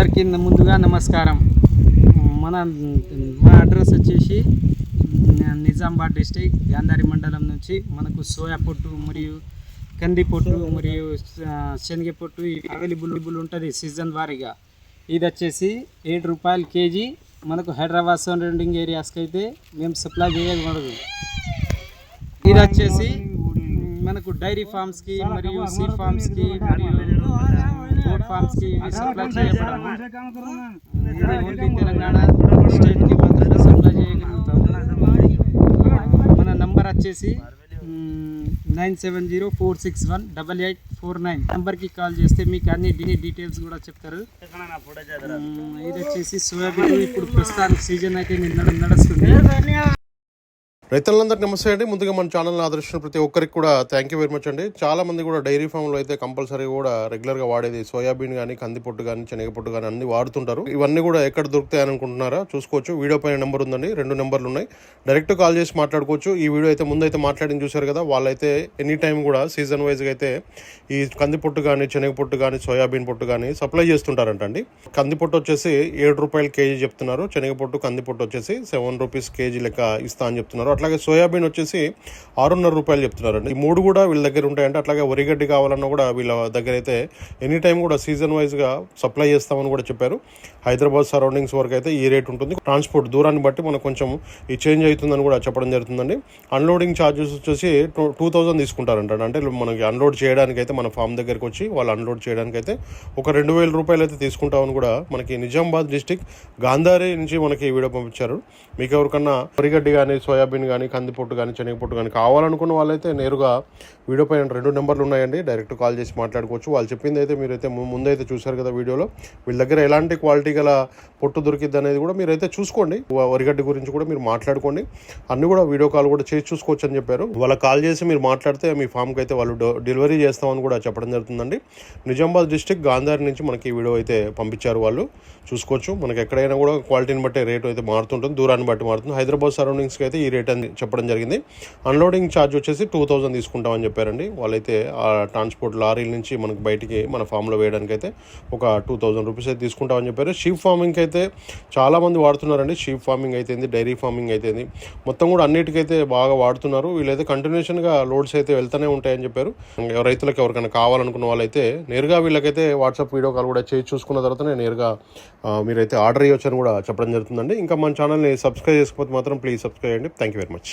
అందరికీ ముందుగా నమస్కారం. మన మా అడ్రస్ వచ్చేసి నిజామాబాద్ డిస్టిక్ గాంధారి మండలం నుంచి మనకు సోయా పొట్టు మరియు కంది పొట్టు మరియు శనగ పొట్టు అవైలబుల్ ఉంటుంది సీజన్ వారీగా. ఇది వచ్చేసి ఏడు రూపాయలు కేజీ. మనకు హైదరాబాద్ సరౌండింగ్ ఏరియాస్కి అయితే మేము సప్లై చేయకూడదు ఇది వచ్చేసి మనకు డైరీ ఫార్మ్స్కి మరియు సీ ఫార్మ్స్కి మరియు గోట్ ఫార్మ్స్కి ఇవి సప్లై చేయబడము ఇది ఓన్లీ తెలంగాణ స్టేట్కి మాత్రమే సప్లై చేయగలుగుతాం మన నంబర్ వచ్చేసి nine seven zero four six one double eight four nine. నెంబర్కి కాల్ చేస్తే మీకు అన్ని డీ డీటెయిల్స్ కూడా చెప్తారు. ఇది వచ్చేసి సోయాబీన్ ఇప్పుడు ప్రస్తుతానికి సీజన్ అయితే నిన్న నడుస్తుంది. రైతులందరికీ నమస్తే అండి. ముందుగా మన ఛానల్ని ఆదర్శించిన ప్రతి ఒక్కరికి కూడా థ్యాంక్ యూ వెరీ మచ్ అండి. చాలా మంది కూడా డైరీ ఫామ్లో అయితే కంపల్సరీ కూడా రెగ్యులర్గా వాడేది సోయాబీన్ కానీ కందిపొట్టు కానీ శనగపొట్టు కానీ అన్ని వాడుతుంటారు. ఇవన్నీ కూడా ఎక్కడ దొరుకుతాయి అనుకుంటున్నారా చూసుకోవచ్చు. వీడియో పైన నెంబర్ ఉందండి. రెండు నెంబర్లు ఉన్నాయి. డైరెక్ట్ కాల్ చేసి మాట్లాడుకోవచ్చు. ఈ వీడియో అయితే ముందైతే మాట్లాడింది చూశారు కదా వాళ్ళైతే ఎనీ టైం కూడా సీజన్ వైజ్గా అయితే ఈ కందిపొట్టు కానీ శనగపొట్టు కానీ సోయాబీన్ పొట్టు కానీ సప్లై చేస్తుంటారంట అండి కందిపొట్టు వచ్చేసి ఏడు రూపాయలు కేజీ చెప్తున్నారు. శనగపొట్టు కందిపొట్టు వచ్చేసి సెవెన్ రూపీస్ కేజీ లెక్క ఇస్తా అని చెప్తున్నారు. అట్లాగే సోయాబీన్ వచ్చేసి ఆరున్నర రూపాయలు చెప్తున్నారండి. ఈ మూడు కూడా వీళ్ళ దగ్గర ఉంటాయంటే అట్లాగే వరిగడ్డి కావాలన్నా కూడా వీళ్ళ దగ్గర అయితే ఎనీ టైం కూడా సీజన్ వైజ్గా సప్లై చేస్తామని కూడా చెప్పారు. హైదరాబాద్ సరౌండింగ్స్ వరకు అయితే ఈ రేట్ ఉంటుంది. ట్రాన్స్పోర్ట్ దూరాన్ని బట్టి మనకు కొంచెం ఈ చేంజ్ అవుతుందని కూడా చెప్పడం జరుగుతుందండి. అన్లోడింగ్ ఛార్జెస్ వచ్చేసి టూ థౌజండ్ తీసుకుంటారంట. అంటే మనకి అన్లోడ్ చేయడానికి అయితే మన ఫామ్ దగ్గరికి వచ్చి వాళ్ళు అన్లోడ్ చేయడానికి అయితే ఒక రెండు వేల రూపాయలు అయితే తీసుకుంటామని కూడా మనకి నిజామాబాద్ డిస్టిక్ గాంధారి నుంచి మనకి ఈ వీడియో పంపించారు. మీకు ఎవరికన్నా వరిగడ్డి కానీ సోయాబీన్ కానీ కందిపొట్టు కానీ శనగపొట్టు కానీ కావాలనుకున్న వాళ్ళైతే నేరుగా వీడియో పైన రెండు నెంబర్లు ఉన్నాయండి. డైరెక్ట్ కాల్ చేసి మాట్లాడుకోవచ్చు. వాళ్ళు చెప్పింది అయితే మీరైతే ముందైతే చూశారు కదా వీడియోలో. వీళ్ళ దగ్గర ఎలాంటి క్వాలిటీ గల పొట్టు దొరికిద్ది అనేది కూడా మీరైతే చూసుకోండి. వరిగడ్డి గురించి కూడా మీరు మాట్లాడుకోండి. అన్ని కూడా వీడియో కాల్ కూడా చేసి చూసుకోవచ్చు అని చెప్పారు. వాళ్ళ కాల్ చేసి మీరు మాట్లాడితే మీ ఫామ్కి అయితే వాళ్ళు డో- డెలివరీ చేస్తామని కూడా చెప్పడం జరుగుతుందండి. నిజామాబాద్ డిస్టిక్ గాంధారి నుంచి మనకి ఈ వీడియో అయితే పంపించారు వాళ్ళు. చూసుకోవచ్చు. మనకి ఎక్కడైనా కూడా క్వాలిటీని బట్టి రేట్ అయితే మారుతుంటుంది. దూరాన్ని బట్టి మారుతుంది. హైదరాబాద్ సరౌండింగ్స్కి అయితే ఈ రేట్ చెప్పడం చెప్పడం జరిగింది. అన్లోడింగ్ ఛార్జ్ వచ్చేసి టూ థౌజండ్ తీసుకుంటామని చెప్పారండి. వాళ్ళైతే ఆ ట్రాన్స్పోర్ట్ లారీల నుంచి మనకి బయటికి మన ఫామ్లో వేయడానికి అయితే ఒక టూ థౌజండ్ రూపీస్ అయితే తీసుకుంటామని చెప్పారు. షీప్ ఫార్మింగ్ అయితే చాలా మంది వాడుతున్నారండి. షీప్ ఫార్మింగ్ అయితేంది డైరీ ఫార్మింగ్ అయితేంది. మొత్తం కూడా అన్నిటికైతే బాగా వాడుతున్నారు. వీళ్ళైతే కంటిన్యూషన్గా లోడ్స్ అయితే వెళ్తూనే ఉంటాయని చెప్పారు. రైతులకు ఎవరికైనా కావాలనుకున్న వాళ్ళైతే నేరుగా వీళ్ళకైతే వాట్సాప్ వీడియో కాల్ కూడా చేసి చూసుకున్న తర్వాతనే నేరుగా మీరైతే ఆర్డర్ చేయొచ్చు అని కూడా చెప్పడం జరుగుతుందండి. ఇంకా మన ఛానల్ని సబ్స్క్రైబ్ చేసుకోకపోతే మాత్రం ప్లీజ్ సబ్స్క్రైబ్ చేయండి. Thank you very much